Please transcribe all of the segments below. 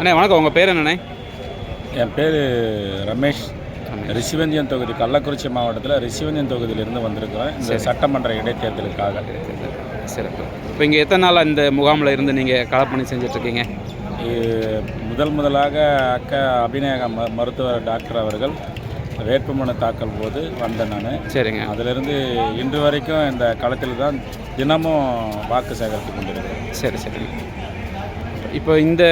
அண்ணே வணக்கம். உங்கள் பேர் என்னண்ணே? என் பேர் ரமேஷ். ரிஷிவந்தியம் தொகுதி கள்ளக்குறிச்சி மாவட்டத்தில் ரிஷிவந்தியம் தொகுதியிலிருந்து வந்திருக்கிறேன் இந்த சட்டமன்ற இடைத்தேர்தலுக்காக. சிறப்பு. இப்போ இங்கே எத்தனை நாளாக இந்த முகாமில் இருந்து நீங்கள் களப்பணி செஞ்சிட்ருக்கீங்க? முதல் முதலாக அக்கா அபிநேக ம மருத்துவர் டாக்டர் அவர்கள் வேட்புமனு தாக்கல் போது வந்தேன் நான். சரிங்க. அதிலிருந்து இன்று வரைக்கும் இந்த களத்தில் தான் தினமும் வாக்கு சேகரித்து கொண்டிருக்கிறேன். சரி சரி. இப்போ இந்த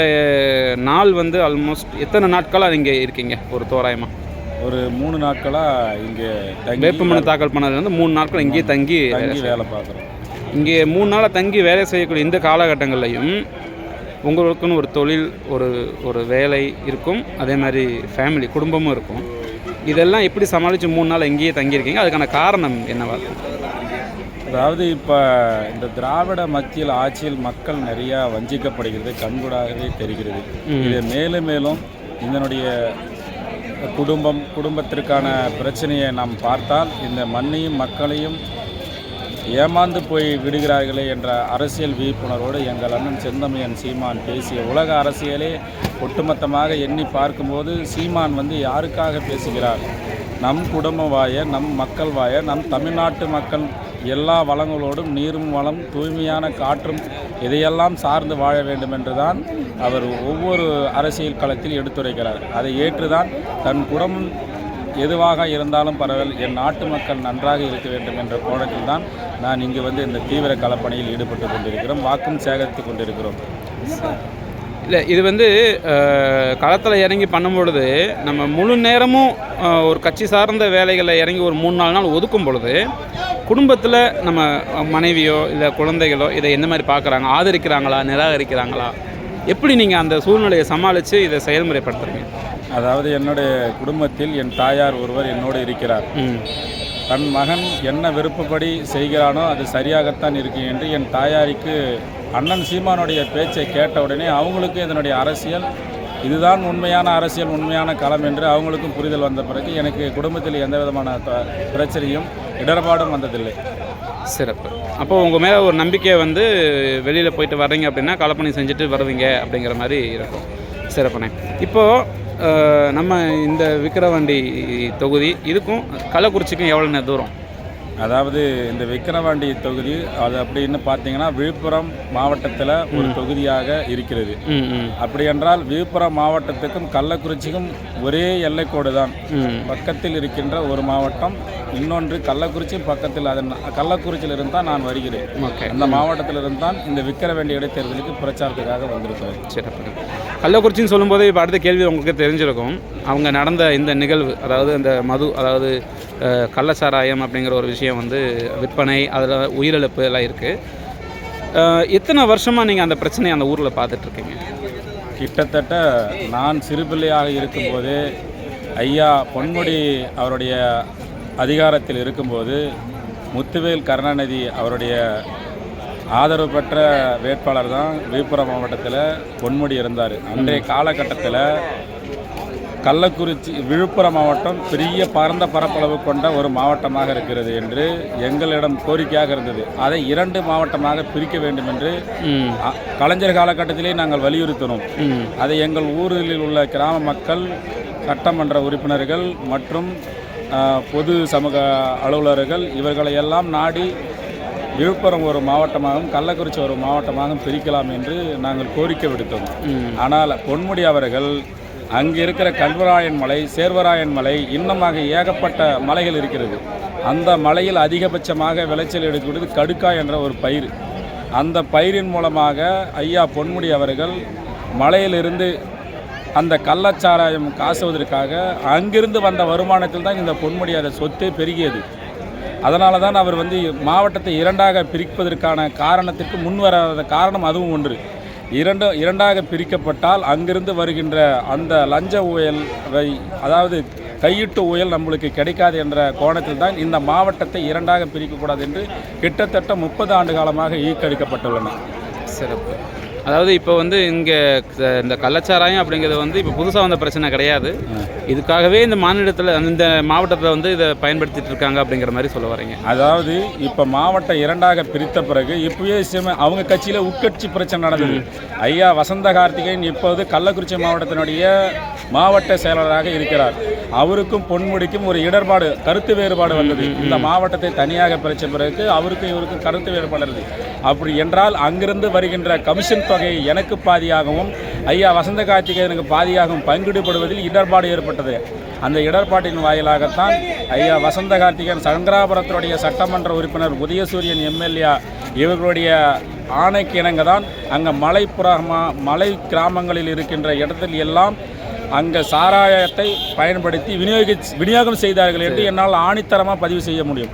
நாள் வந்து ஆல்மோஸ்ட் எத்தனை நாட்களாக இங்கே இருக்கீங்க? ஒரு தோராயமாக ஒரு மூணு நாட்களாக இங்கே வேட்புமனு தாக்கல் பண்ணதுல இருந்து மூணு நாட்கள் இங்கேயே தங்கி தங்கி வேலை பார்க்குறோம். இங்கே மூணு நாளாக தங்கி வேலை செய்யக்கூடிய இந்த காலகட்டங்கள்லையும் உங்களுக்குன்னு ஒரு தொழில் ஒரு ஒரு வேலை இருக்கும். அதே மாதிரி ஃபேமிலி குடும்பமும் இருக்கும். இதெல்லாம் எப்படி சமாளித்து மூணு நாள் இங்கேயே தங்கியிருக்கீங்க? அதுக்கான காரணம் என்னவா? இருக்கும் அதாவது இப்போ இந்த திராவிட மத்தியில் ஆட்சியில் மக்கள் நிறையா வஞ்சிக்கப்படுகிறது கண்கூடாகவே தெரிகிறது. இது மேலும் மேலும் இதனுடைய குடும்பம் குடும்பத்திற்கான பிரச்சனையை நாம் பார்த்தால் இந்த மண்ணையும் மக்களையும் ஏமாந்து போய் விடுகிறார்களே என்ற அரசியல் விழிப்புணர்வோடு எங்கள் அண்ணன் செந்தமையன் சீமான் பேசிய உலக அரசியலே ஒட்டுமொத்தமாக எண்ணி பார்க்கும்போது சீமான் வந்து யாருக்காக பேசுகிறார்? நம் குடும்பம் வாய நம் மக்கள் வாய நம் தமிழ்நாட்டு மக்கள் எல்லா வளங்களோடும் நீரும் வளம் தூய்மையான காற்றும் இதையெல்லாம் சார்ந்து வாழ வேண்டும் என்றுதான் அவர் ஒவ்வொரு அரசியல் களத்தில் எடுத்துரைக்கிறார். அதை ஏற்றுதான் தன் குடும்பம் எதுவாக இருந்தாலும் பரவாயில்லை என் நாட்டு மக்கள் நன்றாக இருக்க வேண்டும் என்ற கோணத்தில் தான் நான் இங்கு வந்து இந்த தீவிர களப்பணியில் ஈடுபட்டு கொண்டிருக்கிறோம் வாக்கும் சேகரித்து கொண்டிருக்கிறோம். இல்லை இது வந்து களத்தில் இறங்கி பண்ணும்பொழுது நம்ம முழு நேரமும் ஒரு கட்சி சார்ந்த வேலைகளில் இறங்கி ஒரு மூணு நாலு நாள் ஒதுக்கும் பொழுது குடும்பத்தில் நம்ம மனைவியோ இல்லை குழந்தைகளோ இதை எந்த மாதிரி பார்க்குறாங்க? ஆதரிக்கிறாங்களா? நிராகரிக்கிறாங்களா? எப்படி நீங்கள் அந்த சூழ்நிலையை சமாளித்து இதை செயல்முறைப்படுத்துறீங்க? அதாவது என்னுடைய குடும்பத்தில் என் தாயார் ஒருவர் என்னோடு இருக்கிறார். தன் மகன் என்ன விருப்பப்படி செய்கிறானோ அது சரியாகத்தான் இருக்கு என்று என் தாயாருக்கு அண்ணன் சீமானுடைய பேச்சை கேட்ட உடனே அவங்களுக்கு இதனுடைய அரசியல் இதுதான் உண்மையான அரசியல் உண்மையான களம் என்று அவங்களுக்கும் புரிதல் வந்த பிறகு எனக்கு குடும்பத்தில் எந்த விதமான பிரச்சனையும் இடர்பாடும் வந்ததில்லை. சிறப்பு. அப்போ உங்கள் மேலே ஒரு நம்பிக்கையை வந்து வெளியில் போயிட்டு வர்றீங்க அப்படின்னா களப்பணி செஞ்சுட்டு வருவீங்க அப்படிங்கிற மாதிரி இருக்கும். சிறப்புண்ணே. இப்போது நம்ம இந்த விக்கிரவாண்டி தொகுதி இதுக்கும் கள்ளக்குறிச்சிக்கும் எவ்வளோ தூரம்? அதாவது இந்த விக்கிரவாண்டி தொகுதி அது அப்படின்னு பார்த்தீங்கன்னா விழுப்புரம் மாவட்டத்தில் ஒரு தொகுதியாக இருக்கிறது. அப்படி என்றால் விழுப்புரம் மாவட்டத்துக்கும் கள்ளக்குறிச்சிக்கும் ஒரே எல்லைக்கோடு தான். பக்கத்தில் இருக்கின்ற ஒரு மாவட்டம் இன்னொன்று கள்ளக்குறிச்சி பக்கத்தில் அதன் கள்ளக்குறிச்சியிலிருந்து தான் நான் வருகிறேன். அந்த மாவட்டத்திலிருந்து தான் இந்த விக்கிரவாண்டி இடைத்தேர்தலுக்கு பிரச்சாரத்துக்காக வந்திருக்கிறேன். சிறப்பு. கள்ளக்குறிச்சின்னு சொல்லும்போது இப்போ அடுத்த கேள்வி உங்களுக்கு தெரிஞ்சிருக்கும். அவங்க நடந்த இந்த நிகழ்வு அதாவது அந்த மது அதாவது கள்ளச்சாராயம் அப்படிங்கிற ஒரு விஷயம் வந்து விற்பனை அதில் உயிரிழப்பு எல்லாம் இருக்குது எத்தனை வருஷமாக நீங்கள் அந்த பிரச்சனையை அந்த ஊரில் பார்த்துட்ருக்கீங்க? கிட்டத்தட்ட நான் சிறுபிள்ளையாக இருக்கும்போது ஐயா பொன்முடி அவருடைய அதிகாரத்தில் இருக்கும்போது முத்துவேல் கருணாநிதி அவருடைய ஆதரவு பெற்ற வேட்பாளர் தான் விழுப்புரம் மாவட்டத்தில் பொன்முடி இருந்தார். அன்றைய காலகட்டத்தில் கள்ளக்குறிச்சி விழுப்புரம் மாவட்டம் பெரிய பரந்த பரப்பளவு கொண்ட ஒரு மாவட்டமாக இருக்கிறது என்று எங்களிடம் கோரிக்கையாக இருந்தது. அதை இரண்டு மாவட்டமாக பிரிக்க வேண்டும் என்று கலைஞர் காலகட்டத்திலே நாங்கள் வலியுறுத்தினோம். அதை எங்கள் ஊரில் உள்ள கிராம மக்கள் சட்டமன்ற உறுப்பினர்கள் மற்றும் பொது சமூக அலுவலர்கள் இவர்களை எல்லாம் நாடி விழுப்புரம் ஒரு மாவட்டமாகவும் கள்ளக்குறிச்சி ஒரு மாவட்டமாகவும் பிரிக்கலாம் என்று நாங்கள் கோரிக்கை விடுத்தோம். ஆனால் பொன்முடி அவர்கள் அங்கே இருக்கிற கல்வராயன் மலை சேர்வராயன் மலை இன்னமாக ஏகப்பட்ட மலைகள் இருக்கிறது. அந்த மலையில் அதிகபட்சமாக விளைச்சல் எடுக்கிறது கடுக்கா என்ற ஒரு பயிர். அந்த பயிரின் மூலமாக ஐயா பொன்முடி அவர்கள் மலையிலிருந்து அந்த கள்ளச்சாராயம் காசுவதற்காக அங்கிருந்து வந்த வருமானத்தில் தான் இந்த பொன்முடி அதை சொத்தே பெருகியது. அதனால தான் அவர் வந்து மாவட்டத்தை இரண்டாக பிரிப்பதற்கான காரணத்திற்கு முன் வராத காரணம் அதுவும் ஒன்று. இரண்டு இரண்டாக பிரிக்கப்பட்டால் அங்கிருந்து வருகின்ற அந்த லஞ்ச ஊழல் வை- அதாவது கையிட்டு ஊழல் நம்மளுக்கு கிடைக்காது என்ற கோணத்தில் தான் இந்த மாவட்டத்தை இரண்டாக பிரிக்கக்கூடாது என்று கிட்டத்தட்ட முப்பது ஆண்டு காலமாக ஈக்கடிக்கப்பட்டுள்ளன சிறப்பு. அதாவது இப்போ வந்து இங்கே இந்த கள்ளச்சாராயம் அப்படிங்கிறது வந்து இப்போ புதுசாக வந்த பிரச்சனை கிடையாது. இதுக்காகவே இந்த மாநிலத்தில் இந்த மாவட்டத்தில் வந்து இதை பயன்படுத்திட்டு இருக்காங்க அப்படிங்கிற மாதிரி சொல்ல வரீங்க. அதாவது இப்போ மாவட்டம் இரண்டாக பிரித்த பிறகு இப்பவே சிம- அவங்க கட்சியில் உட்கட்சி பிரச்சனை நடந்தது. ஐயா வசந்த கார்த்திகேயன் இப்போது கள்ளக்குறிச்சி மாவட்டத்தினுடைய மாவட்ட செயலாளராக இருக்கிறார். அவருக்கும் பொன்முடிக்கும் ஒரு இடர்பாடு கருத்து வேறுபாடு வந்தது. இந்த மாவட்டத்தை தனியாக பிரித்த பிறகு அவருக்கும் இவருக்கும் கருத்து வேறுபாடு அப்படி என்றால் அங்கிருந்து வருகின்ற கமிஷன் தொகை எனக்கு பாதியாகவும் ஐயா வசந்த கார்த்திகேயனுக்கு பாதியாகவும் பங்கிடுபடுவதில் இடர்பாடு ஏற்பட்டது. அந்த இடர்பாட்டின் வாயிலாகத்தான் ஐயா வசந்த கார்த்திகேயன் சங்கராபுரத்தினுடைய சட்டமன்ற உறுப்பினர் உதயசூரியன் எம்எல்ஏ இவர்களுடைய ஆணைக்கு இணங்க தான் அங்கே மலைப்புறமா மலை கிராமங்களில் இருக்கின்ற இடத்தில் எல்லாம் அங்கே சாராயத்தை பயன்படுத்தி விநியோகி விநியோகம் செய்தார்கள் என்று என்னால் ஆணித்தரமாக பதிவு செய்ய முடியும்.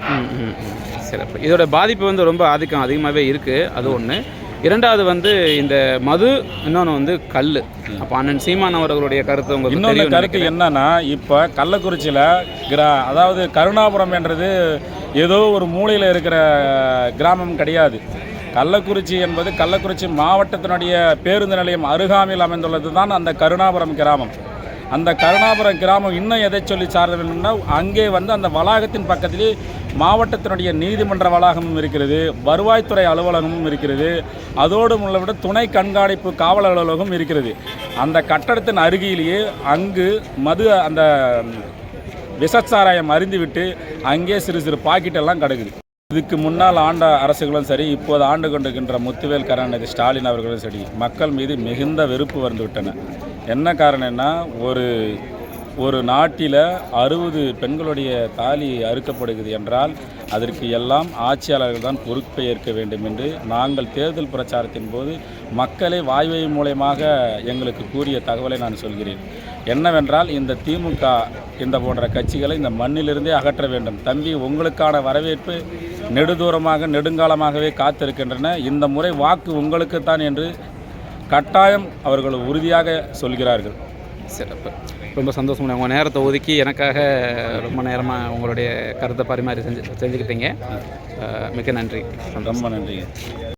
சிறப்பு. இதோட பாதிப்பு வந்து ரொம்ப ஆதிக்கம் அதிகமாகவே இருக்குது அது ஒன்று இரண்டாவது வந்து இந்த மது இன்னொன்று வந்து கல் அப்போ அண்ணன் சீமான் அவர்களுடைய கருத்து உங்களுக்கு இன்னொன்று தெரியும் கருத்து என்னன்னா இப்போ கள்ளக்குறிச்சியில் கிரா அதாவது கருணாபுரம் என்றது ஏதோ ஒரு மூலையில் இருக்கிற கிராமம் கிடையாது. கள்ளக்குறிச்சி என்பது கள்ளக்குறிச்சி மாவட்டத்தினுடைய பேருந்து நிலையம் அருகாமையில் அமைந்துள்ளது தான் அந்த கருணாபுரம் கிராமம். அந்த கருணாபுரம் கிராமம் இன்னும் எதை சொல்லி சார்ந்ததுன்னா அங்கே வந்து அந்த வளாகத்தின் பக்கத்திலே மாவட்டத்தினுடைய நீதிமன்ற வளாகமும் இருக்கிறது வருவாய்த்துறை அலுவலகமும் இருக்கிறது அதோடு உள்ளவிட துணை கண்காணிப்பு காவல் அலுவலகம் இருக்கிறது. அந்த கட்டடத்தின் அருகிலேயே அங்கு மது அந்த விஷச்சாராயம் அறிந்துவிட்டு அங்கே சிறு சிறு பாக்கெட் எல்லாம் கிடக்குது. இதுக்கு முன்னால் ஆண்ட அரசுகளும் சரி இப்போது ஆண்டு கொண்டிருக்கின்ற முத்துவேல் கருணாநிதி ஸ்டாலின் அவர்களும் சரி மக்கள் மீது மிகுந்த வெறுப்பு வந்துவிட்டன என்ன காரணம்னா ஒரு ஒரு நாட்டில் அறுபது பெண்களுடைய தாலி அறுக்கப்படுகிறது என்றால் அதற்கு எல்லாம் ஆட்சியாளர்கள் தான் பொறுப்பை ஏற்க வேண்டும் என்று நாங்கள் தேர்தல் பிரச்சாரத்தின் போது மக்களை வாய்வழி மூலயமாக எங்களுக்கு கூறிய தகவலை நான் சொல்கிறேன். என்னவென்றால் இந்த திமுக இந்த போன்ற கட்சிகளை இந்த மண்ணிலிருந்தே அகற்ற வேண்டும். தம்பி உங்களுக்கான வரவேற்பு நெடுதூரமாக நெடுங்காலமாகவே காத்திருக்கின்றன. இந்த முறை வாக்கு உங்களுக்குத்தான் என்று கட்டாயம் அவர்கள் உறுதியாக சொல்கிறார்கள். சிறப்பு. ரொம்ப சந்தோஷம். உங்கள் நேரத்தை ஒதுக்கி எனக்காக ரொம்ப நேரமாக உங்களுடைய கருத்தை பரிமாறி செஞ்சு செஞ்சுக்கிட்டீங்க. மிக்க நன்றி. ரொம்ப நன்றி